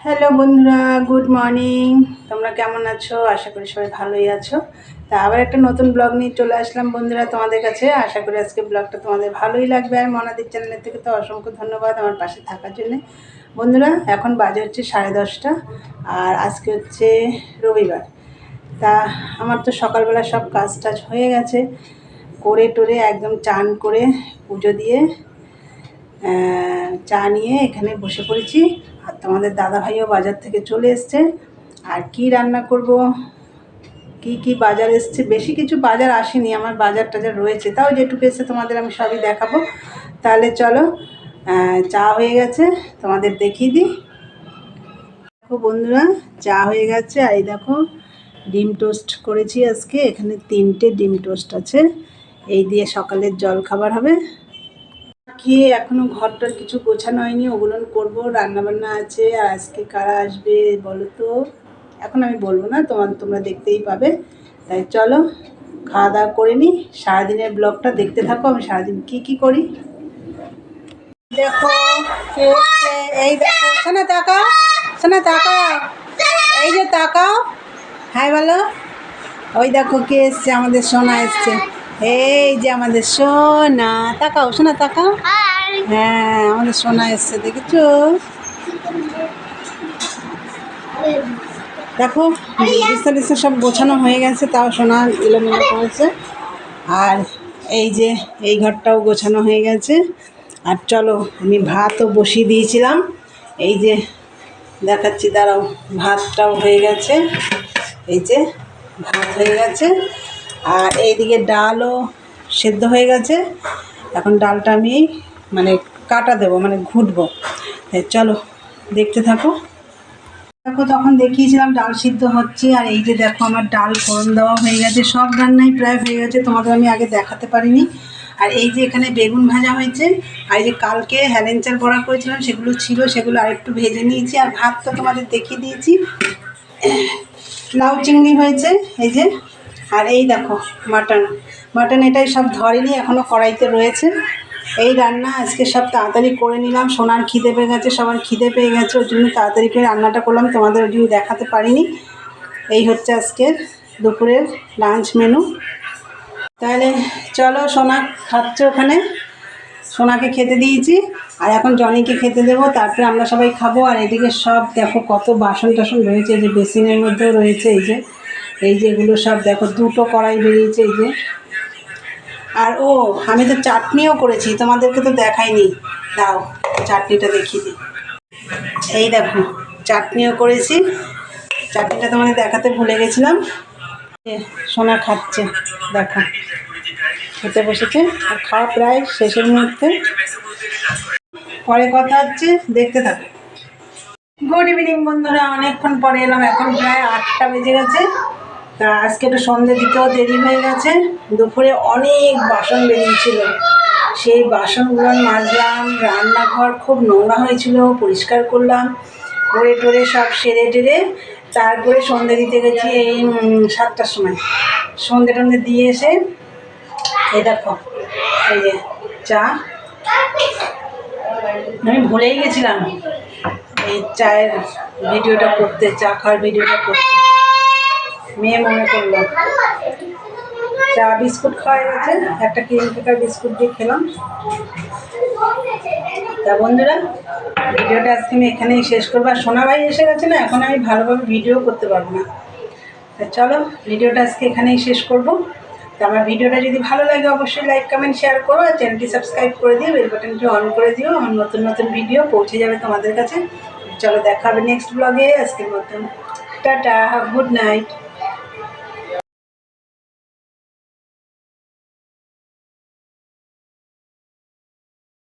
Hello বন্ধুরা good morning তোমরা কেমন আছো? আশা করি সবাই ভালোই আছো। তা আবার একটা নতুন ব্লগ নিয়ে চলে আসলাম বন্ধুরা তোমাদের কাছে। আশা করি আজকে ব্লগটা তোমাদের ভালোই লাগবে। আর মনাদির চ্যানেলের থেকে তো অসংখ্য ধন্যবাদ আমার পাশে থাকার জন্যে। বন্ধুরা, এখন বাজে হচ্ছে সাড়ে দশটা, আর আজকে হচ্ছে রবিবার। তা আমার তো সকালবেলা সব কাজ টাজ হয়ে গেছে। করে টোরে একদম চান করে পুজো দিয়ে চা নিয়ে এখানে বসে পড়েছি। আর তোমাদের দাদা ভাইও বাজার থেকে চলে এসছে। আর কি রান্না করব? কি কি বাজার এসছে? বেশি কিছু বাজার আসেনি, আমার বাজার টাজার রয়েছে। তাও যেটুকু এসে তোমাদের আমি সবই দেখাবো। তাহলে চলো চা হয়ে গেছে, তোমাদের দেখিয়ে দিই। দেখো বন্ধুরা, চা হয়ে গেছে। আর এই দেখো, ডিম টোস্ট করেছি আজকে। এখানে তিনটে ডিম টোস্ট আছে। এই দিয়ে সকালের জল খাবার হবে। খেয়ে এখনও ঘরটার কিছু গোছানো হয়নি, ওগুলো করব। রান্নাবান্না আছে, আর আজকে কারা আসবে বলো তো? এখন আমি বলব না, তোমার তোমরা দেখতেই পাবে। তাই চলো, খাওয়া দাওয়া করে নিই সারাদিনের ব্লগটা দেখতে থাকো, আমি সারাদিন কি কি করি। দেখো এই দেখো শোনা তাকাও শোনা তাকাও। এই যে তাকাও। হ্যাঁ বলো। ওই দেখো কে এসছে, আমাদের সোনা এসছে। এই যে আমাদের সোনা। তাকাও সোনা তাকাও। হ্যাঁ আমাদের সোনা এসছে দেখেছ? দেখো বিস্তার বিস্তার সব গোছানো হয়ে গেছে তাও সোনা এলোমেলো করেছে। আর এই যে এই ঘরটাও গোছানো হয়ে গেছে। আর চলো আমি ভাতও বসিয়ে দিয়েছিলাম। এই যে দেখাচ্ছি দাঁড়াও ভাতটাও হয়ে গেছে। এই যে ভাত হয়ে গেছে। আর এইদিকে ডালও সেদ্ধ হয়ে গেছে। এখন ডালটা আমি মানে কাটা দেবো মানে ঘুটবো। চলো, দেখতে থাকো। দেখো, তখন দেখিয়েছিলাম ডাল সিদ্ধ হচ্ছে, আর এই যে দেখো আমার ডাল ফোড়ন দেওয়া হয়ে গেছে। সব রান্নাই প্রায় হয়ে গেছে, তোমাদের আমি আগে দেখাতে পারিনি। আর এই যে এখানে বেগুন ভাজা হয়েছে, আর এই যে কালকে হ্যালেঞ্চার বড়া করেছিলাম, সেগুলো ছিল, সেগুলো আরেকটু ভেজে নিয়েছি। আর ভাত তো তোমাদের দেখিয়ে দিয়েছি। লাউ চিংড়ি হয়েছে, এই যে। আর এই দেখো মাটন মাটন এটাই সব ধরেনি এখনও কড়াইতে রয়েছে। এই রান্না আজকে সব তাড়াতাড়ি করে নিলাম। সোনার খিদে পেয়ে গেছে, সবার খিদে পেয়ে গেছে, ওর জন্য তাড়াতাড়ি করে রান্নাটা করলাম। তোমাদের ওদিও দেখাতে পারিনি। এই হচ্ছে আজকের দুপুরের লাঞ্চ মেনু তাহলে চলো, সোনা খাচ্ছে ওখানে। সোনাকে খেতে দিয়েছি, আর এখন জনিকে খেতে দেবো। তারপরে আমরা সবাই খাব। আর এদিকে সব দেখো, কত বাসন টাসন রয়েছে, এই যে বেসিনের মধ্যেও রয়েছে, এই যে এই যে এগুলো সব দেখো, দুটো কড়াই বেরিয়েছে এই যে। আর ও, আমি তো চাটনিও করেছি, তোমাদেরকে তো দেখাইনি। দাও, চাটনিটা দেখিয়ে দিই। এই দেখো, চাটনিও করেছি। চাটনিটা তোমাদের দেখাতে ভুলে গেছিলাম। সোনা খাচ্ছে, দেখো। খেতে বসেছে, আর খাওয়া প্রায় শেষের মুহূর্তে। পরে কথা হচ্ছে, দেখতে থাকো। গুড ইভিনিং বন্ধুরা। অনেকক্ষণ পরে এলাম, এখন প্রায় আটটা বেজে গেছে। তা আজকে একটু সন্ধে দিতেও দেরি হয়ে গেছে। দুপুরে অনেক বাসন বেরিয়েছিল। সেই বাসনগুলো মাজলাম, রান্নাঘর খুব নোংরা হয়েছিল, পরিষ্কার করলাম। করে টোরে সব সেরে টেরে তারপরে সন্ধে দিতে গেছি এই সাতটার সময়। সন্ধে টন্ধে দিয়ে এসে এই দেখো, এই যে চা। আমি ভুলেই গেছিলাম এই চায়ের ভিডিওটা করতে, চা খাওয়ার ভিডিওটা করতে। মেয়ে মনে করল। চা বিস্কুট খাওয়া গেছে, একটা ক্রিম কেকার বিস্কুট দিয়ে খেলাম। তা বন্ধুরা, ভিডিওটা আজকে আমি এখানেই শেষ করব। আর সোনা ভাই এসে গেছে না, এখন আমি ভালোভাবে ভিডিও করতে পারব না। তা চলো, ভিডিওটা আজকে এখানেই শেষ করব। তো আমার ভিডিওটা যদি ভালো লাগে, অবশ্যই লাইক কমেন্ট শেয়ার করো আর চ্যানেলটি সাবস্ক্রাইব করে দিও বেল বাটনটি অন করে দিও। আমার নতুন নতুন ভিডিও পৌঁছে যাবে তোমাদের কাছে। চলো, দেখা হবে নেক্সট ব্লগে আজকের মতন, টাটা গুড নাইট